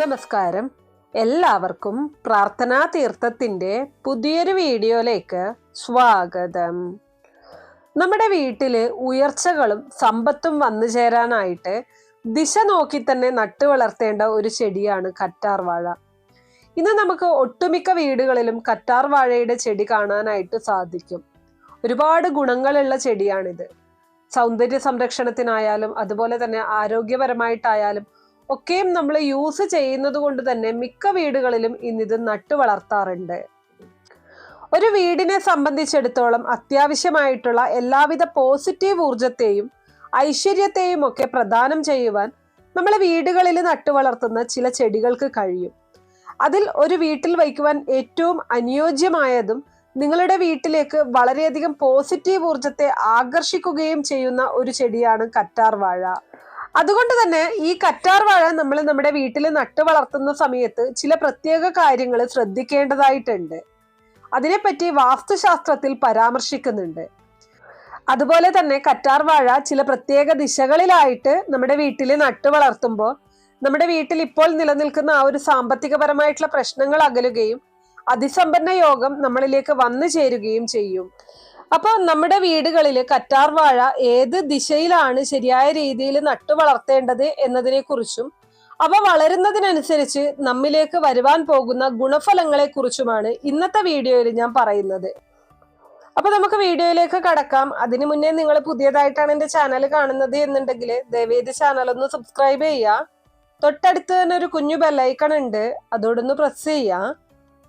നമസ്കാരം. എല്ലാവർക്കും പ്രാർത്ഥനാ തീർത്ഥത്തിന്റെ പുതിയൊരു വീഡിയോയിലേക്ക് സ്വാഗതം. നമ്മുടെ വീട്ടിൽ ഉയർച്ചകളും സമ്പത്തും വന്നു ചേരാനായിട്ട് ദിശ നോക്കി തന്നെ നട്ടു വളർത്തേണ്ട ഒരു ചെടിയാണ് കറ്റാർ വാഴ. ഇന്ന് നമുക്ക് ഒട്ടുമിക്ക വീടുകളിലും കറ്റാർ വാഴയുടെ ചെടി കാണാനായിട്ട് സാധിക്കും. ഒരുപാട് ഗുണങ്ങളുള്ള ചെടിയാണിത്. സൗന്ദര്യ സംരക്ഷണത്തിനായാലും അതുപോലെ തന്നെ ആരോഗ്യപരമായിട്ടായാലും ഒക്കെയും നമ്മൾ യൂസ് ചെയ്യുന്നത് കൊണ്ട് തന്നെ മിക്ക വീടുകളിലും ഇന്നിത് നട്ടു വളർത്താറുണ്ട്. ഒരു വീടിനെ സംബന്ധിച്ചിടത്തോളം അത്യാവശ്യമായിട്ടുള്ള എല്ലാവിധ പോസിറ്റീവ് ഊർജത്തെയും ഐശ്വര്യത്തെയും ഒക്കെ പ്രദാനം ചെയ്യുവാൻ നമ്മളെ വീടുകളിൽ നട്ടു വളർത്തുന്ന ചില ചെടികൾക്ക് കഴിയും. അതിൽ ഒരു വീട്ടിൽ വയ്ക്കുവാൻ ഏറ്റവും അനുയോജ്യമായതും നിങ്ങളുടെ വീട്ടിലേക്ക് വളരെയധികം പോസിറ്റീവ് ഊർജത്തെ ആകർഷിക്കുകയും ചെയ്യുന്ന ഒരു ചെടിയാണ് കറ്റാർ വാഴ അതുകൊണ്ട് തന്നെ ഈ കറ്റാർ വാഴ നമ്മൾ നമ്മുടെ വീട്ടിൽ നട്ടു വളർത്തുന്ന സമയത്ത് ചില പ്രത്യേക കാര്യങ്ങൾ ശ്രദ്ധിക്കേണ്ടതായിട്ടുണ്ട്. അതിനെപ്പറ്റി വാസ്തുശാസ്ത്രത്തിൽ പരാമർശിക്കുന്നുണ്ട്. അതുപോലെ തന്നെ കറ്റാർ വാഴ ചില പ്രത്യേക ദിശകളിലായിട്ട് നമ്മുടെ വീട്ടിൽ നട്ടു വളർത്തുമ്പോൾ നമ്മുടെ വീട്ടിൽ ഇപ്പോൾ നിലനിൽക്കുന്ന ആ ഒരു സാമ്പത്തികപരമായിട്ടുള്ള പ്രശ്നങ്ങൾ അകലുകയും അതിസമ്പന്ന യോഗം നമ്മളിലേക്ക് വന്നു ചേരുകയും ചെയ്യും. അപ്പോൾ നമ്മുടെ വീടുകളിൽ കറ്റാർ വാഴ ഏത് ദിശയിലാണ് ശരിയായ രീതിയിൽ നട്ടു വളർത്തേണ്ടത് എന്നതിനെ കുറിച്ചും അവ വളരുന്നതിനനുസരിച്ച് നമ്മിലേക്ക് വരുവാൻ പോകുന്ന ഗുണഫലങ്ങളെ കുറിച്ചുമാണ് ഇന്നത്തെ വീഡിയോയിൽ ഞാൻ പറയുന്നത്. അപ്പൊ നമുക്ക് വീഡിയോയിലേക്ക് കടക്കാം. അതിനു മുന്നേ നിങ്ങൾ പുതിയതായിട്ടാണ് എന്റെ ചാനൽ കാണുന്നത് എന്നുണ്ടെങ്കിൽ ദയവേദി ചാനൽ ഒന്ന് സബ്സ്ക്രൈബ് ചെയ്യുക. തൊട്ടടുത്ത് തന്നെ ഒരു കുഞ്ഞു ബെല്ലൈക്കൺ ഉണ്ട്. അതോടൊന്ന് പ്രസ് ചെയ്യുക.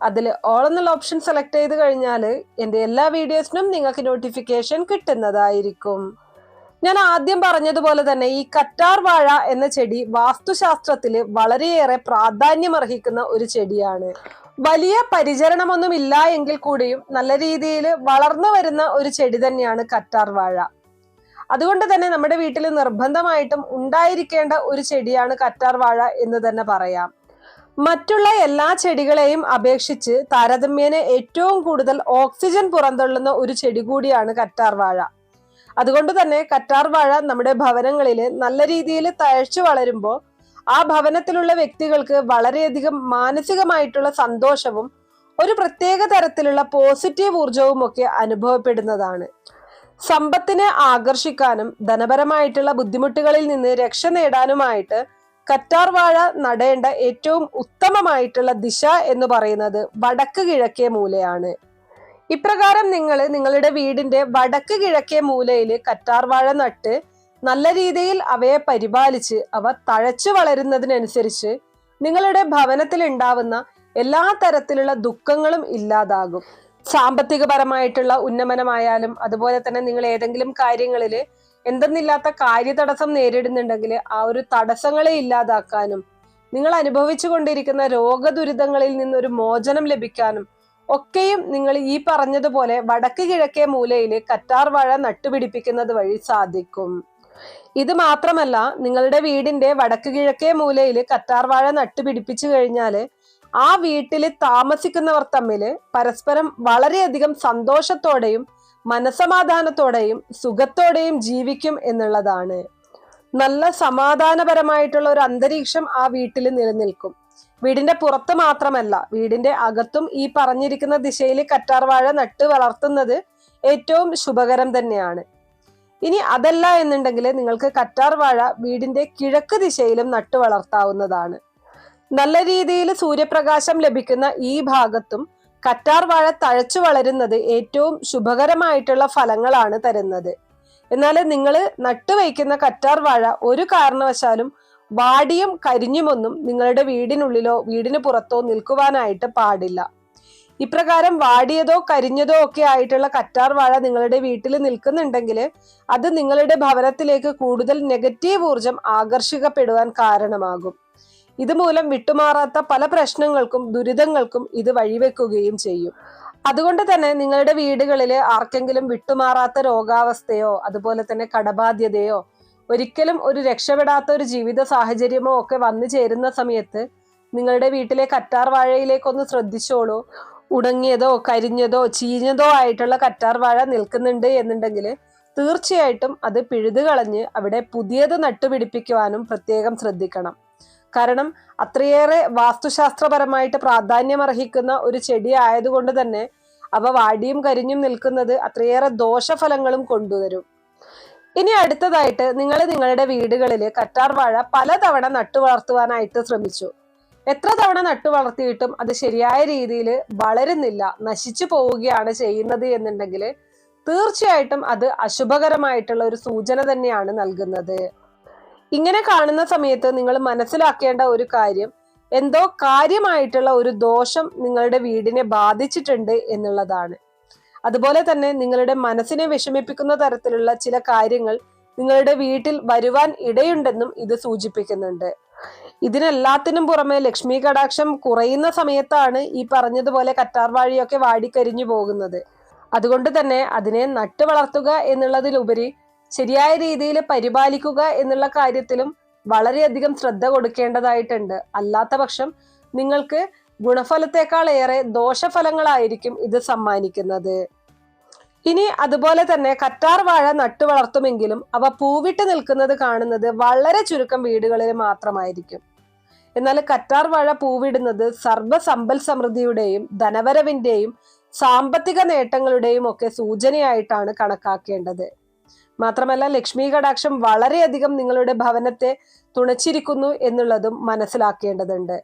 അതിൽ ഓൾ എന്നുള്ള ഓപ്ഷൻ സെലക്ട് ചെയ്ത് കഴിഞ്ഞാൽ എന്റെ എല്ലാ വീഡിയോസിനും നിങ്ങൾക്ക് നോട്ടിഫിക്കേഷൻ കിട്ടുന്നതായിരിക്കും. ഞാൻ ആദ്യം പറഞ്ഞതുപോലെ തന്നെ ഈ കറ്റാർ വാഴ എന്ന ചെടി വാസ്തുശാസ്ത്രത്തിൽ വളരെയേറെ പ്രാധാന്യമർഹിക്കുന്ന ഒരു ചെടിയാണ്. വലിയ പരിചരണമൊന്നും ഇല്ല എങ്കിൽ കൂടിയും നല്ല രീതിയിൽ വളർന്നു വരുന്ന ഒരു ചെടി തന്നെയാണ് കറ്റാർ വാഴ. അതുകൊണ്ട് തന്നെ നമ്മുടെ വീട്ടിൽ നിർബന്ധമായിട്ടും ഉണ്ടായിരിക്കേണ്ട ഒരു ചെടിയാണ് കറ്റാർ വാഴ എന്ന് തന്നെ പറയാം. മറ്റുള്ള എല്ലാ ചെടികളെയും അപേക്ഷിച്ച് താരതമ്യേന ഏറ്റവും കൂടുതൽ ഓക്സിജൻ പുറന്തള്ളുന്ന ഒരു ചെടി കൂടിയാണ് കറ്റാർ വാഴ. അതുകൊണ്ട് തന്നെ കറ്റാർ വാഴ നമ്മുടെ ഭവനങ്ങളിൽ നല്ല രീതിയിൽ തഴച്ചു വളരുമ്പോൾ ആ ഭവനത്തിലുള്ള വ്യക്തികൾക്ക് വളരെയധികം മാനസികമായിട്ടുള്ള സന്തോഷവും ഒരു പ്രത്യേക തരത്തിലുള്ള പോസിറ്റീവ് ഊർജവും ഒക്കെ അനുഭവപ്പെടുന്നതാണ്. സമ്പത്തിനെ ആകർഷിക്കാനും ധനപരമായിട്ടുള്ള ബുദ്ധിമുട്ടുകളിൽ നിന്ന് രക്ഷ നേടാനുമായിട്ട് കറ്റാർ വാഴ നടേണ്ട ഏറ്റവും ഉത്തമമായിട്ടുള്ള ദിശ എന്ന് പറയുന്നത് വടക്ക് കിഴക്കേ മൂലയാണ്. ഇപ്രകാരം നിങ്ങൾ നിങ്ങളുടെ വീടിന്റെ വടക്ക് കിഴക്കേ മൂലയിൽ കറ്റാർ വാഴ നട്ട് നല്ല രീതിയിൽ അവയെ പരിപാലിച്ച് അവ തഴച്ചു വളരുന്നതിനനുസരിച്ച് നിങ്ങളുടെ ഭവനത്തിൽ ഉണ്ടാവുന്ന എല്ലാ തരത്തിലുള്ള ദുഃഖങ്ങളും ഇല്ലാതാകും. സാമ്പത്തികപരമായിട്ടുള്ള ഉന്നമനമായാലും അതുപോലെ തന്നെ നിങ്ങൾ ഏതെങ്കിലും കാര്യങ്ങളിൽ എന്തെന്നില്ലാത്ത കാര്യതടസ്സം നേരിടുന്നുണ്ടെങ്കിൽ ആ ഒരു തടസ്സങ്ങളെ ഇല്ലാതാക്കാനും നിങ്ങൾ അനുഭവിച്ചു കൊണ്ടിരിക്കുന്ന രോഗദുരിതങ്ങളിൽ നിന്നൊരു മോചനം ലഭിക്കാനും ഒക്കെയും നിങ്ങൾ ഈ പറഞ്ഞതുപോലെ വടക്ക് കിഴക്കേ മൂലയിൽ കറ്റാർ വാഴ നട്ടുപിടിപ്പിക്കുന്നത് വഴി സാധിക്കും. ഇത് മാത്രമല്ല നിങ്ങളുടെ വീടിന്റെ വടക്ക് കിഴക്കേ മൂലയിൽ കറ്റാർ വാഴ നട്ടുപിടിപ്പിച്ചു കഴിഞ്ഞാൽ ആ വീട്ടിൽ താമസിക്കുന്നവർ തമ്മിൽ പരസ്പരം വളരെയധികം സന്തോഷത്തോടെയും മനസമാധാനത്തോടെയും സുഖത്തോടെയും ജീവിക്കും എന്നുള്ളതാണ്. നല്ല സമാധാനപരമായിട്ടുള്ള ഒരു അന്തരീക്ഷം ആ വീട്ടിൽ നിലനിൽക്കും. വീടിന്റെ പുറത്ത് മാത്രമല്ല വീടിന്റെ അകത്തും ഈ പറഞ്ഞിരിക്കുന്ന ദിശയിൽ കറ്റാർവാഴ നട്ട് വളർത്തുന്നത് ഏറ്റവും ശുഭകരം തന്നെയാണ്. ഇനി അതല്ല എന്നുണ്ടെങ്കിൽ നിങ്ങൾക്ക് കറ്റാർവാഴ വീടിന്റെ കിഴക്ക് ദിശയിലും നട്ടു വളർത്താവുന്നതാണ്. നല്ല രീതിയിൽ സൂര്യപ്രകാശം ലഭിക്കുന്ന ഈ ഭാഗത്തും കറ്റാർ വാഴ തഴച്ചു വളരുന്നത് ഏറ്റവും ശുഭകരമായിട്ടുള്ള ഫലങ്ങളാണ് തരുന്നത്. എന്നാൽ നിങ്ങൾ നട്ടുവയ്ക്കുന്ന കറ്റാർ വാഴ ഒരു കാരണവശാലും വാടിയും കരിഞ്ഞുമൊന്നും നിങ്ങളുടെ വീടിനുള്ളിലോ വീടിന് പുറത്തോ നിൽക്കുവാനായിട്ട് പാടില്ല. ഇപ്രകാരം വാടിയതോ കരിഞ്ഞതോ ഒക്കെ ആയിട്ടുള്ള കറ്റാർ വാഴ നിങ്ങളുടെ വീട്ടിൽ നിൽക്കുന്നുണ്ടെങ്കിൽ അത് നിങ്ങളുടെ ഭവനത്തിലേക്ക് കൂടുതൽ നെഗറ്റീവ് ഊർജം ആകർഷിക്കപ്പെടുവാൻ കാരണമാകും. ഇതുമൂലം വിട്ടുമാറാത്ത പല പ്രശ്നങ്ങൾക്കും ദുരിതങ്ങൾക്കും ഇത് വഴിവെക്കുകയും ചെയ്യും. അതുകൊണ്ട് തന്നെ നിങ്ങളുടെ വീടുകളിൽ ആർക്കെങ്കിലും വിട്ടുമാറാത്ത രോഗാവസ്ഥയോ അതുപോലെ തന്നെ കടബാധ്യതയോ ഒരിക്കലും ഒരു രക്ഷപ്പെടാത്ത ഒരു ജീവിത സാഹചര്യമോ ഒക്കെ വന്നു ചേരുന്ന സമയത്ത് നിങ്ങളുടെ വീട്ടിലെ കറ്റാർ വാഴയിലേക്കൊന്ന് ശ്രദ്ധിച്ചോളൂ. ഉണങ്ങിയതോ കരിഞ്ഞതോ ചീഞ്ഞതോ ആയിട്ടുള്ള കറ്റാർ വാഴ നിൽക്കുന്നുണ്ട് എന്നുണ്ടെങ്കിൽ തീർച്ചയായിട്ടും അത് പിഴുതു കളഞ്ഞ് അവിടെ പുതിയത് നട്ടുപിടിപ്പിക്കുവാനും പ്രത്യേകം ശ്രദ്ധിക്കണം. കാരണം അത്രയേറെ വാസ്തുശാസ്ത്രപരമായിട്ട് പ്രാധാന്യം അർഹിക്കുന്ന ഒരു ചെടി ആയതുകൊണ്ട് തന്നെ അവ വാടിയും കരിഞ്ഞും നിൽക്കുന്നത് അത്രയേറെ ദോഷഫലങ്ങളും കൊണ്ടുവരും. ഇനി അടുത്തതായിട്ട് നിങ്ങൾ നിങ്ങളുടെ വീടുകളിൽ കറ്റാർ വാഴ പലതവണ നട്ടു വളർത്തുവാനായിട്ട് ശ്രമിച്ചു. എത്ര തവണ നട്ടു വളർത്തിയിട്ടും അത് ശരിയായ രീതിയിൽ വളരുന്നില്ല നശിച്ചു പോവുകയാണ് ചെയ്യുന്നത് എന്നുണ്ടെങ്കിൽ തീർച്ചയായിട്ടും അത് അശുഭകരമായിട്ടുള്ള ഒരു സൂചന തന്നെയാണ് നൽകുന്നത്. ഇങ്ങനെ കാണുന്ന സമയത്ത് നിങ്ങൾ മനസ്സിലാക്കേണ്ട ഒരു കാര്യം എന്തോ കാര്യമായിട്ടുള്ള ഒരു ദോഷം നിങ്ങളുടെ വീടിനെ ബാധിച്ചിട്ടുണ്ട് എന്നുള്ളതാണ്. അതുപോലെ തന്നെ നിങ്ങളുടെ മനസ്സിനെ വിഷമിപ്പിക്കുന്ന തരത്തിലുള്ള ചില കാര്യങ്ങൾ നിങ്ങളുടെ വീട്ടിൽ വരുവാൻ ഇടയുണ്ടെന്നും ഇത് സൂചിപ്പിക്കുന്നുണ്ട്. ഇതിനെല്ലാത്തിനും പുറമെ ലക്ഷ്മി കടാക്ഷം കുറയുന്ന സമയത്താണ് ഈ പറഞ്ഞതുപോലെ കറ്റാർവാഴിയൊക്കെ വാടിക്കരിഞ്ഞു പോകുന്നത്. അതുകൊണ്ട് തന്നെ അതിനെ നട്ടു വളർത്തുക എന്നുള്ളതിലുപരി ശരിയായ രീതിയിൽ പരിപാലിക്കുക എന്നുള്ള കാര്യത്തിലും വളരെയധികം ശ്രദ്ധ കൊടുക്കേണ്ടതായിട്ടുണ്ട്. അല്ലാത്ത പക്ഷം നിങ്ങൾക്ക് ഗുണഫലത്തെക്കാൾ ഏറെ ദോഷഫലങ്ങളായിരിക്കും ഇത് സമ്മാനിക്കുന്നത്. ഇനി അതുപോലെ തന്നെ കറ്റാർ വാഴ നട്ടു വളർത്തുമെങ്കിലും അവ പൂവിട്ട് നിൽക്കുന്നത് കാണുന്നത് വളരെ ചുരുക്കം വീടുകളിൽ മാത്രമായിരിക്കും. എന്നാൽ കറ്റാർ വാഴ പൂവിടുന്നത് സർവസമ്പൽ സമൃദ്ധിയുടെയും ധനവരവിന്റെയും സാമ്പത്തിക നേട്ടങ്ങളുടെയും ഒക്കെ സൂചനയായിട്ടാണ് കണക്കാക്കേണ്ടത്. മാത്രമല്ല ലക്ഷ്മി കടാക്ഷം വളരെയധികം നിങ്ങളുടെ ഭവനത്തെ തുണച്ചിരിക്കുന്നു എന്നുള്ളതും മനസ്സിലാക്കേണ്ടതുണ്ട്.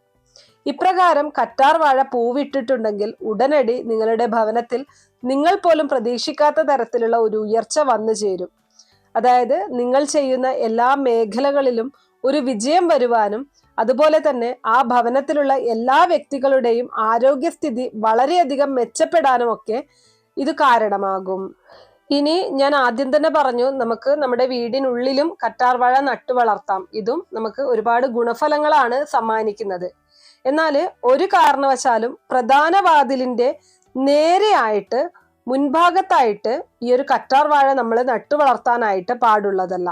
ഇപ്രകാരം കറ്റാർ വാഴ പൂവിട്ടിട്ടുണ്ടെങ്കിൽ ഉടനടി നിങ്ങളുടെ ഭവനത്തിൽ നിങ്ങൾ പോലും പ്രതീക്ഷിക്കാത്ത തരത്തിലുള്ള ഒരു ഉയർച്ച വന്നു ചേരും. അതായത് നിങ്ങൾ ചെയ്യുന്ന എല്ലാ മേഖലകളിലും ഒരു വിജയം വരുവാനും അതുപോലെ തന്നെ ആ ഭവനത്തിലുള്ള എല്ലാ വ്യക്തികളുടെയും ആരോഗ്യസ്ഥിതി വളരെയധികം മെച്ചപ്പെടാനും ഒക്കെ ഇത് കാരണമാകും. ഇനി ഞാൻ ആദ്യം തന്നെ പറഞ്ഞു നമുക്ക് നമ്മുടെ വീടിനുള്ളിലും കറ്റാർവാഴ നട്ടു വളർത്താം. ഇതും നമുക്ക് ഒരുപാട് ഗുണഫലങ്ങളാണ് സമ്മാനിക്കുന്നത്. എന്നാൽ ഒരു കാരണവശാലും പ്രധാന വാതിലിന്റെ നേരെയായിട്ട് മുൻഭാഗത്തായിട്ട് ഈ ഒരു കറ്റാർവാഴ നമ്മൾ നട്ടു വളർത്താനായിട്ട് പാടുള്ളതല്ല.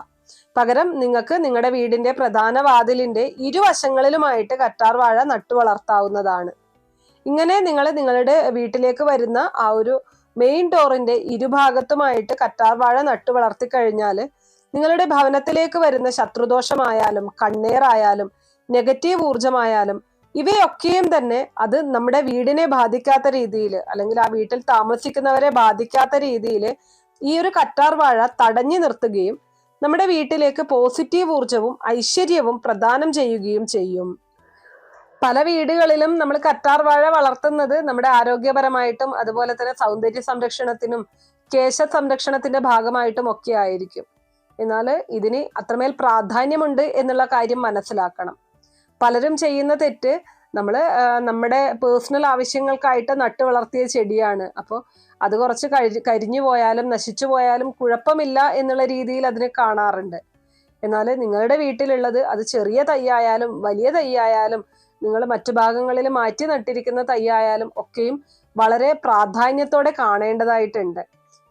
പകരം നിങ്ങൾക്ക് നിങ്ങളുടെ വീടിന്റെ പ്രധാന വാതിലിന്റെ ഇരുവശങ്ങളിലുമായിട്ട് കറ്റാർവാഴ നട്ടു വളർത്താവുന്നതാണ്. ഇങ്ങനെ നിങ്ങൾ നിങ്ങളുടെ വീട്ടിലേക്ക് വരുന്ന ആ ഒരു മെയിൻ ഡോറിന്റെ ഇരുഭാഗത്തുമായിട്ട് കറ്റാർ വാഴ നട്ടു വളർത്തി കഴിഞ്ഞാൽ നിങ്ങളുടെ ഭവനത്തിലേക്ക് വരുന്ന ശത്രുദോഷമായാലും കണ്ണേറായാലും നെഗറ്റീവ് ഊർജമായാലും ഇവയൊക്കെയും തന്നെ അത് നമ്മുടെ വീടിനെ ബാധിക്കാത്ത രീതിയിൽ അല്ലെങ്കിൽ ആ വീട്ടിൽ താമസിക്കുന്നവരെ ബാധിക്കാത്ത രീതിയിൽ ഈ ഒരു കറ്റാർ വാഴ തടഞ്ഞു നിർത്തുകയും നമ്മുടെ വീട്ടിലേക്ക് പോസിറ്റീവ് ഊർജവും ഐശ്വര്യവും പ്രദാനം ചെയ്യുകയും ചെയ്യും. പല വീടുകളിലും നമ്മൾ കറ്റാർ വാഴ വളർത്തുന്നത് നമ്മുടെ ആരോഗ്യപരമായിട്ടും അതുപോലെ തന്നെ സൗന്ദര്യ സംരക്ഷണത്തിനും കേശ സംരക്ഷണത്തിന്റെ ഭാഗമായിട്ടും ഒക്കെ ആയിരിക്കും. എന്നാൽ ഇതിന് അത്രമേൽ പ്രാധാന്യമുണ്ട് എന്നുള്ള കാര്യം മനസ്സിലാക്കണം. പലരും ചെയ്യുന്ന തെറ്റ് നമ്മൾ നമ്മുടെ പേഴ്സണൽ ആവശ്യങ്ങൾക്കായിട്ട് നട്ടു വളർത്തിയ ചെടിയാണ്. അപ്പോൾ അത് കുറച്ച് കഴി കരിഞ്ഞു പോയാലും നശിച്ചു പോയാലും കുഴപ്പമില്ല എന്നുള്ള രീതിയിൽ അതിനെ കാണാറുണ്ട്. എന്നാൽ നിങ്ങളുടെ വീട്ടിലുള്ളത് അത് ചെറിയ തൈയായാലും വലിയ തൈയായാലും നിങ്ങൾ മറ്റു ഭാഗങ്ങളിൽ മാറ്റി നട്ടിരിക്കുന്ന തൈയായാലും ഒക്കെയും വളരെ പ്രാധാന്യത്തോടെ കാണേണ്ടതായിട്ടുണ്ട്.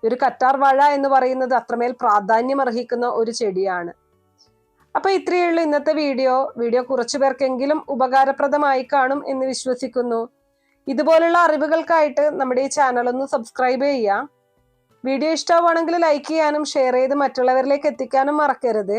ഒരു കറ്റാർ വാഴ എന്ന് പറയുന്നത് അത്രമേൽ പ്രാധാന്യം അർഹിക്കുന്ന ഒരു ചെടിയാണ്. അപ്പൊ ഇത്രയേ ഉള്ളൂ ഇന്നത്തെ വീഡിയോ. വീഡിയോ കുറച്ചു പേർക്കെങ്കിലും ഉപകാരപ്രദമായി കാണും എന്ന് വിശ്വസിക്കുന്നു. ഇതുപോലുള്ള അറിവുകൾക്കായിട്ട് നമ്മുടെ ഈ ചാനൽ ഒന്ന് സബ്സ്ക്രൈബ് ചെയ്യുക. വീഡിയോ ഇഷ്ടമാണെങ്കിൽ ലൈക്ക് ചെയ്യാനും ഷെയർ ചെയ്ത് മറ്റുള്ളവരിലേക്ക് എത്തിക്കാനും മറക്കരുത്.